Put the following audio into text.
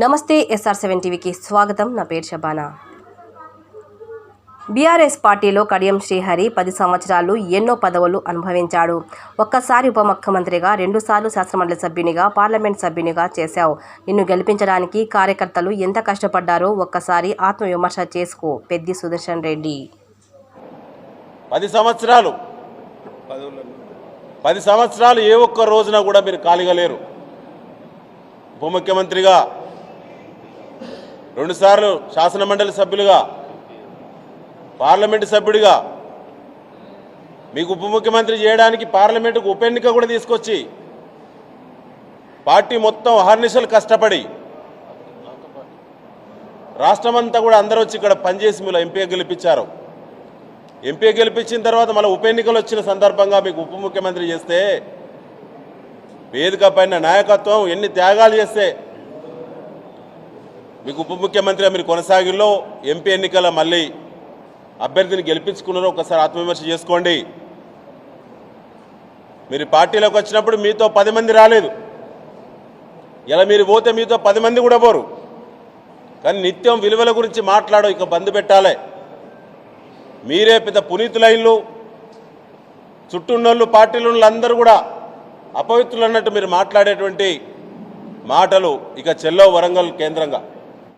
నమస్తే SR seven టీవీకి స్వాగతం. నా పేరు షబానా. బీఆర్ఎస్ పార్టీలో కడియం శ్రీహరి పది సంవత్సరాలు ఎన్నో పదవులు అనుభవించాడు. ఒక్కసారి ఉప ముఖ్యమంత్రిగా రెండుసార్లు శాసనమండలి సభ్యునిగా పార్లమెంట్ సభ్యునిగా చేశావు. నిన్ను గెలిపించడానికి కార్యకర్తలు ఎంత కష్టపడ్డారో ఒక్కసారి ఆత్మవిమర్శ చేసుకో పెద్ది సుదర్శన్ రెడ్డి. పది సంవత్సరాలు. పది సంవత్సరాలు ఏ ఒక్క రోజున కూడా మీరు ఖాళీగా లేరు. ఉప ముఖ్యమంత్రిగా రెండుసార్లు శాసనమండలి సభ్యులుగా పార్లమెంటు సభ్యుడిగా మీకు ఉప ముఖ్యమంత్రి చేయడానికి పార్లమెంటుకు ఉప ఎన్నిక కూడా తీసుకొచ్చి పార్టీ మొత్తం అహర్నిశలు కష్టపడి రాష్ట్రమంతా కూడా అందరూ వచ్చి ఇక్కడ పనిచేసి మీరు ఎంపీ గెలిపించారు. ఎంపీ గెలిపించిన తర్వాత మళ్ళీ ఉప ఎన్నికలు వచ్చిన సందర్భంగా మీకు ఉప ముఖ్యమంత్రి చేస్తే వేదిక పైన నాయకత్వం ఎన్ని త్యాగాలు చేస్తే మీకు ఉప ముఖ్యమంత్రిగా మీరు కొనసాగిలో ఎంపీ ఎన్నికల మళ్ళీ అభ్యర్థిని గెలిపించుకున్నారో ఒకసారి ఆత్మవిమర్శ చేసుకోండి. మీరు పార్టీలోకి వచ్చినప్పుడు మీతో పది మంది రాలేదు. ఇలా మీరు పోతే మీతో పది మంది కూడా పోరు. కానీ నిత్యం విలువల గురించి మాట్లాడో ఇక బంద్ పెట్టాలి. మీరే పెద్ద పునీతులైన్లు చుట్టూన్నోళ్ళు పార్టీలు అందరూ కూడా అపవిత్రులు అన్నట్టు మీరు మాట్లాడేటువంటి మాటలు ఇక చెల్లో వరంగల్ కేంద్రంగా.